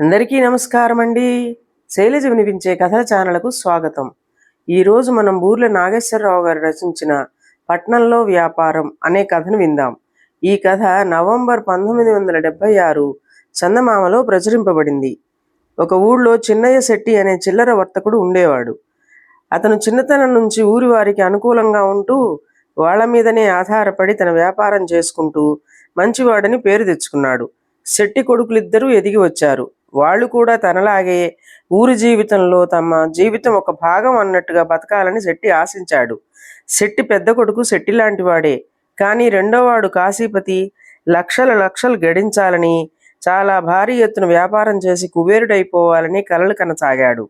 అందరికీ నమస్కారం అండి శైలజ వినిపించే కథల ఛానల్కు స్వాగతం. ఈరోజు మనం బూర్ల నాగేశ్వరరావు గారు రచించిన పట్నంలో వ్యాపారం అనే కథను విందాం. ఈ కథ నవంబర్ పంతొమ్మిది వందల డెబ్బై ఆరు చందమామలో ప్రచురింపబడింది. ఒక ఊళ్ళో చిన్నయ్య శెట్టి అనే చిల్లర వర్తకుడు ఉండేవాడు. అతను చిన్నతనం నుంచి ఊరి వారికి అనుకూలంగా ఉంటూ వాళ్ళ మీదనే ఆధారపడి తన వ్యాపారం చేసుకుంటూ మంచివాడని పేరు తెచ్చుకున్నాడు. శెట్టి కొడుకులిద్దరూ ఎదిగి వచ్చారు. వాళ్ళు కూడా తనలాగే ఊరి జీవితంలో తమ జీవితం ఒక భాగం అన్నట్టుగా బతకాలని శెట్టి ఆశించాడు. శెట్టి పెద్ద కొడుకు శెట్టి లాంటి వాడే. కానీ రెండోవాడు కాశీపతి లక్షల లక్షలు గడించాలని చాలా భారీ ఎత్తున వ్యాపారం చేసి కుబేరుడైపోవాలని కలలు కనసాగాడు.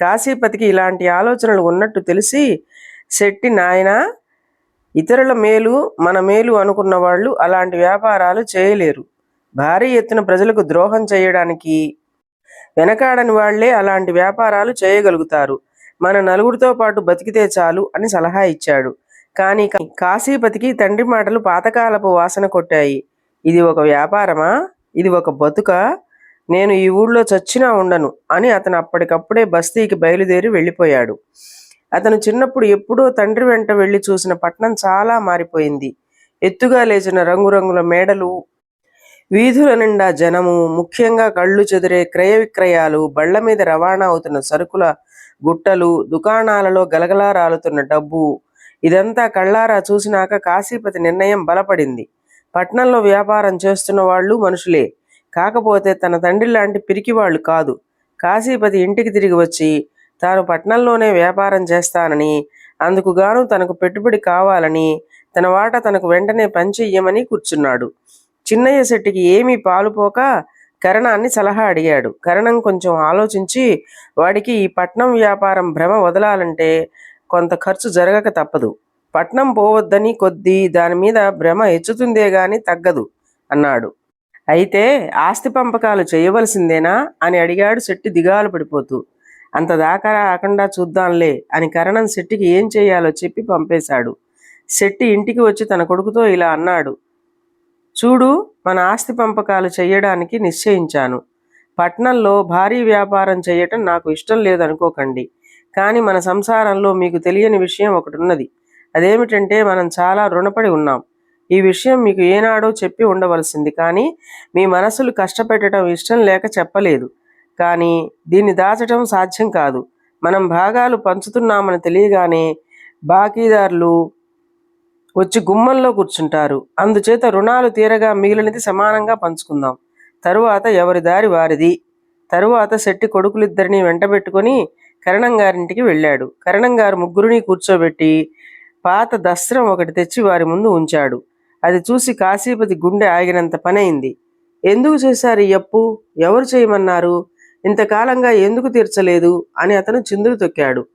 కాశీపతికి ఇలాంటి ఆలోచనలు ఉన్నట్టు తెలిసి శెట్టి నాయన ఇతరుల మేలు మన మేలు అనుకున్న వాళ్ళు అలాంటి వ్యాపారాలు చేయలేరు. భారీ ఎత్తున ప్రజలకు ద్రోహం చేయడానికి వెనకాడని వాళ్ళే అలాంటి వ్యాపారాలు చేయగలుగుతారు. మన నలుగురితో పాటు బతికితే చాలు అని సలహా ఇచ్చాడు. కానీ కాశీపతికి తండ్రి మాటలు పాతకాలపు వాసన కొట్టాయి. ఇది ఒక వ్యాపారమా? ఇది ఒక బతుక? నేను ఈ ఊళ్ళో చచ్చినా ఉండను అని అతను అప్పటికప్పుడే బస్తీకి బయలుదేరి వెళ్ళిపోయాడు. అతను చిన్నప్పుడు ఎప్పుడో తండ్రి వెంట వెళ్ళి చూసిన పట్నం చాలా మారిపోయింది. ఎత్తుగా లేచిన రంగురంగుల మేడలు వీధుల నిండా జనము ముఖ్యంగా కళ్ళు చెదిరే క్రయ విక్రయాలు బళ్ళ మీద రవాణా అవుతున్న సరుకుల గుట్టలు దుకాణాలలో గలగలా రాలుతున్న డబ్బు ఇదంతా కళ్ళారా చూసినాక కాశీపతి నిర్ణయం బలపడింది. పట్నంలో వ్యాపారం చేస్తున్న వాళ్ళు మనుషులే. కాకపోతే తన తండ్రి లాంటి పిరికివాళ్ళు కాదు. కాశీపతి ఇంటికి తిరిగి వచ్చి తాను పట్నంలోనే వ్యాపారం చేస్తానని అందుకుగాను తనకు పెట్టుబడి కావాలని తన వాట తనకు వెంటనే పనిచెయ్యమని కూర్చున్నాడు. చిన్నయ్య శెట్టికి ఏమీ పాలుపోక కరణాన్ని సలహా అడిగాడు. కరణం కొంచెం ఆలోచించి వాడికి ఈ పట్నం వ్యాపారం భ్రమ వదలాలంటే కొంత ఖర్చు జరగక తప్పదు. పట్నం పోవద్దని కొద్దీ దాని మీద భ్రమ హెచ్చుతుందే గాని తగ్గదు అన్నాడు. అయితే ఆస్తి పంపకాలు చేయవలసిందేనా అని అడిగాడు శెట్టి దిగాలు పడిపోతూ. అంత దాకా రాకుండా చూద్దాంలే అని కరణం శెట్టికి ఏం చేయాలో చెప్పి పంపేశాడు. శెట్టి ఇంటికి వచ్చి తన కొడుకుతో ఇలా అన్నాడు. చూడు మన ఆస్తి పంపకాలు చేయడానికి నిశ్చయించాను. పట్నంలో భారీ వ్యాపారం చేయటం నాకు ఇష్టం లేదనుకోకండి. కానీ మన సంసారంలో మీకు తెలియని విషయం ఒకటి ఉన్నది అదేమిటంటే మనం చాలా రుణపడి ఉన్నాం. ఈ విషయం మీకు ఏనాడో చెప్పి ఉండవలసింది. కానీ మీ మనసులు కష్టపెట్టడం ఇష్టం లేక చెప్పలేదు. కానీ దీన్ని దాచటం సాధ్యం కాదు. మనం భాగాలు పంచుతున్నామని తెలియగానే బాకీదారులు వచ్చి గుమ్మంలో కూర్చుంటారు. అందుచేత రుణాలు తీరగా మిగిలినది సమానంగా పంచుకుందాం. తరువాత ఎవరి దారి వారిది? తరువాత శెట్టి కొడుకులిద్దరిని వెంటబెట్టుకొని కరణం గారింటికి వెళ్ళాడు. కరణం గారు ముగ్గురిని కూర్చోబెట్టి పాత దస్త్రం ఒకటి తెచ్చి వారి ముందు ఉంచాడు. అది చూసి కాశీపతి గుండె ఆగినంత పనైంది. ఎందుకు చేశారు ఈ అప్పు? ఎవరు చేయమన్నారు? ఇంతకాలంగా ఎందుకు తీర్చలేదు? అని అతను చిందులు తొక్కాడు.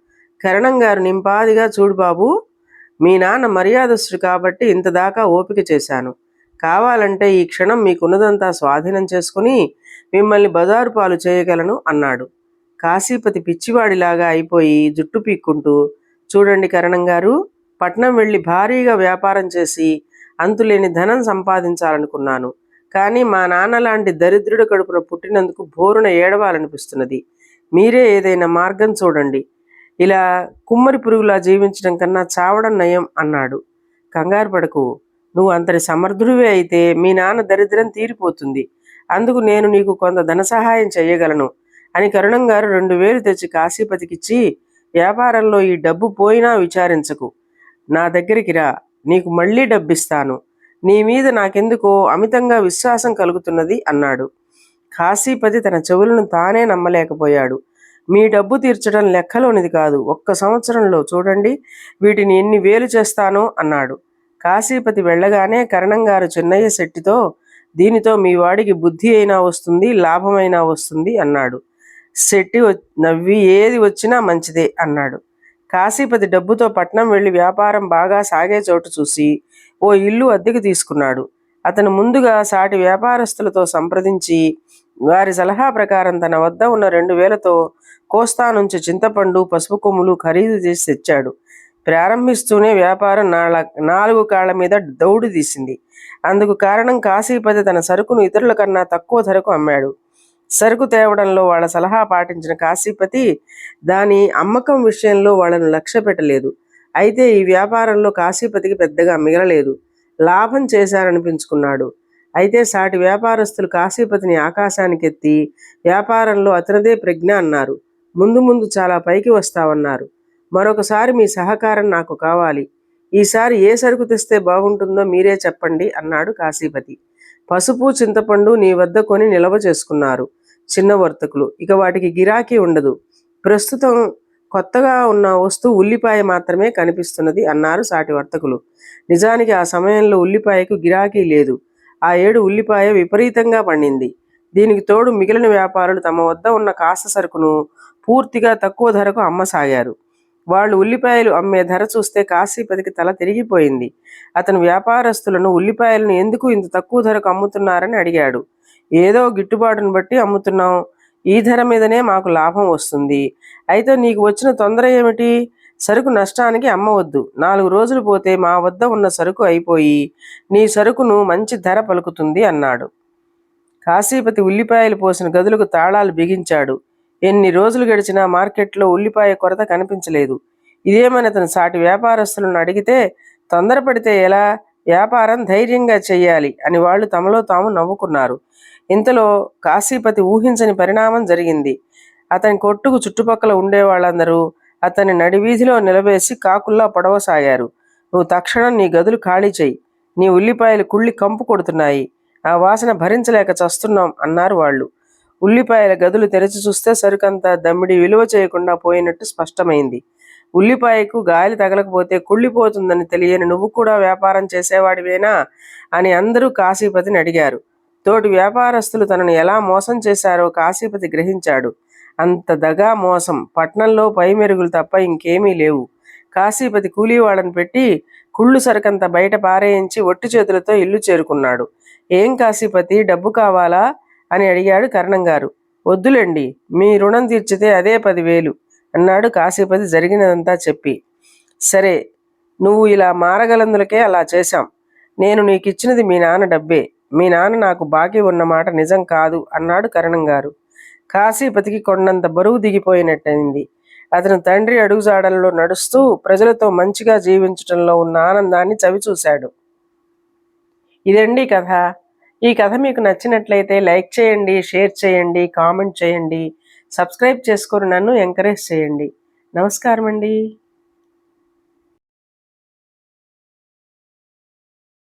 కరణం గారు నింపాదిగా చూడు బాబు మీ నాన్న మర్యాదస్తుడు కాబట్టి ఇంత దాకా ఓపిక చేశాను. కావాలంటే ఈ క్షణం మీకున్నదంతా స్వాధీనం చేసుకుని మిమ్మల్ని బజారు పాలు చేయగలను అన్నాడు. కాశీపతి పిచ్చివాడిలాగా అయిపోయి జుట్టు పీక్కుంటూ చూడండి కరణం గారు పట్నం వెళ్ళి భారీగా వ్యాపారం చేసి అంతులేని ధనం సంపాదించాలనుకున్నాను. కానీ మా నాన్న లాంటి దరిద్రుడు కడుపున పుట్టినందుకు బోరున ఏడవాలనిపిస్తున్నది. మీరే ఏదైనా మార్గం చూడండి. ఇలా కుమ్మరి పురుగులా జీవించడం కన్నా చావడం నయం అన్నాడు. కంగారు పడకు. నువ్వు అంతటి సమర్థుడివే అయితే మీ నాన్న దరిద్రం తీరిపోతుంది. అందుకు నేను నీకు కొంత ధన సహాయం చేయగలను అని కరుణం గారు రెండు వేలు తెచ్చి కాశీపతికిచ్చి వ్యాపారంలో ఈ డబ్బు పోయినా విచారించకు. నా దగ్గరికి రా. నీకు మళ్ళీ డబ్బిస్తాను. నీ మీద నాకెందుకో అమితంగా విశ్వాసం కలుగుతున్నది అన్నాడు. కాశీపతి తన చెవులను తానే నమ్మలేకపోయాడు. మీ డబ్బు తీర్చడం లెక్కలోనిది కాదు. ఒక్క సంవత్సరంలో చూడండి వీటిని ఎన్ని వేలు చేస్తానో అన్నాడు. కాశీపతి వెళ్ళగానే కరణంగారు చెన్నయ్య శెట్టితో దీనితో మీ వాడికి బుద్ధి అయినా వస్తుంది లాభమైనా వస్తుంది అన్నాడు. శెట్టి నవ్వి ఏది వచ్చినా మంచిదే అన్నాడు. కాశీపతి డబ్బుతో పట్నం వెళ్ళి వ్యాపారం బాగా సాగే చోటు చూసి ఓ ఇల్లు అద్దెకు తీసుకున్నాడు. అతను ముందుగా సాటి వ్యాపారస్తులతో సంప్రదించి వారి సలహా ప్రకారం తన వద్ద ఉన్న రెండు వేలతో కోస్తా నుంచి చింతపండు పసుపు కొమ్ములు ఖరీదు చేసి తెచ్చాడు. ప్రారంభిస్తూనే వ్యాపారం నాలుగు కాళ్ళ మీద దౌడు తీసింది. అందుకు కారణం కాశీపతి తన సరుకును ఇతరుల కన్నా తక్కువ ధరకు అమ్మాడు. సరుకు తేవడంలో వాళ్ళ సలహా పాటించిన కాశీపతి దాని అమ్మకం విషయంలో వాళ్ళను లక్ష్య పెట్టలేదు. అయితే ఈ వ్యాపారంలో కాశీపతికి పెద్దగా మిగలలేదు. లాభం చేశారనిపించుకున్నాడు. అయితే సాటి వ్యాపారస్తులు కాశీపతిని ఆకాశానికి ఎత్తి వ్యాపారంలో అతనిదే ప్రజ్ఞ అన్నారు. ముందు ముందు చాలా పైకి వస్తావన్నారు. మరొకసారి మీ సహకారం నాకు కావాలి. ఈసారి ఏ సరుకు తెస్తే బాగుంటుందో మీరే చెప్పండి అన్నాడు కాశీపతి. పసుపు చింతపండు నీ వద్ద కొని నిల్వ చేసుకున్నారు. చిన్న వర్తకులు. ఇక వాటికి గిరాకీ ఉండదు. ప్రస్తుతం కొత్తగా ఉన్న వస్తువు ఉల్లిపాయ మాత్రమే కనిపిస్తున్నది అన్నారు సాటి వర్తకులు. నిజానికి ఆ సమయంలో ఉల్లిపాయకు గిరాకీ లేదు. ఆ ఏడు ఉల్లిపాయ విపరీతంగా పండింది. దీనికి తోడు మిగిలిన వ్యాపారులు తమ వద్ద ఉన్న కాస్త సరుకును పూర్తిగా తక్కువ ధరకు అమ్మసాగారు. వాళ్ళు ఉల్లిపాయలు అమ్మే ధర చూస్తే కాశీపతికి తల తిరిగిపోయింది. అతను వ్యాపారస్తులను ఉల్లిపాయలను ఎందుకు ఇంత తక్కువ ధరకు అమ్ముతున్నారని అడిగాడు. ఏదో గిట్టుబాటును బట్టి అమ్ముతున్నాం. ఈ ధర మీదనే మాకు లాభం వస్తుంది. అయితే నీకు వచ్చిన తొందర ఏమిటి? సరుకు నష్టానికి అమ్మవద్దు. నాలుగు రోజులు పోతే మా వద్ద ఉన్న సరుకు అయిపోయి నీ సరుకును మంచి ధర పలుకుతుంది అన్నాడు. కాశీపతి ఉల్లిపాయలు పోసిన గదులకు తాళాలు బిగించాడు. ఎన్ని రోజులు గడిచినా మార్కెట్లో ఉల్లిపాయ కొరత కనిపించలేదు. ఇదేమని అతను సాటి వ్యాపారస్తులను అడిగితే తొందరపడితే ఎలా? వ్యాపారం ధైర్యంగా చేయాలి అని వాళ్ళు తమలో తాము నవ్వుకున్నారు. ఇంతలో కాశీపతి ఊహించని పరిణామం జరిగింది. అతని కొట్టుకు చుట్టుపక్కల ఉండే వాళ్ళందరూ అతన్ని నడివీధిలో నిలవేసి కాకుల్లా పొడవసాగారు నువ్వు తక్షణం నీ గదులు ఖాళీ చేయి నీ ఉల్లిపాయలు కుళ్ళి కంపు కొడుతున్నాయి. ఆ వాసన భరించలేక చస్తున్నాం అన్నారు వాళ్ళు. ఉల్లిపాయల గదులు తెరిచి చూస్తే సరుకంతా దమ్మిడి విలువ చేయకుండా పోయినట్టు స్పష్టమైంది. ఉల్లిపాయకు గాలి తగలకపోతే కుళ్ళిపోతుందని తెలియని నువ్వు కూడా వ్యాపారం చేసేవాడివేనా అని అందరూ కాశీపతిని అడిగారు. తోటి వ్యాపారస్తులు తనను ఎలా మోసం చేశారో కాశీపతి గ్రహించాడు. అంత దగా మోసం. పట్నంలో పై మెరుగులు తప్ప ఇంకేమీ లేవు. కాశీపతి కూలీవాళ్ళని పెట్టి కుళ్ళు సరకంత బయట పారేయించి ఒట్టి చేతులతో ఇల్లు చేరుకున్నాడు. ఏం కాశీపతి? డబ్బు కావాలా? అని అడిగాడు కరణం గారు వద్దులేండి మీ రుణం తీర్చితే అదే పదివేలు అన్నాడు కాశీపతి జరిగినదంతా చెప్పి. సరే నువ్వు ఇలా మారగలందులకే అలా చేశాం. నేను నీకు ఇచ్చినది మీ నాన్న డబ్బే. మీ నాన్న నాకు బాకీ ఉన్నమాట నిజం కాదు అన్నాడు కరణం గారు కాశీపతికి కొండంత బరువు దిగిపోయినట్టయింది. అతను తండ్రి అడుగుజాడల్లో నడుస్తూ ప్రజలతో మంచిగా జీవించటంలో ఉన్న ఆనందాన్ని చవిచూశాడు. ఇదండి కథ. ఈ కథ మీకు నచ్చినట్లయితే లైక్ చేయండి షేర్ చేయండి కామెంట్ చేయండి సబ్స్క్రైబ్ చేసుకొని నన్ను ఎంకరేజ్ చేయండి. నమస్కారం అండి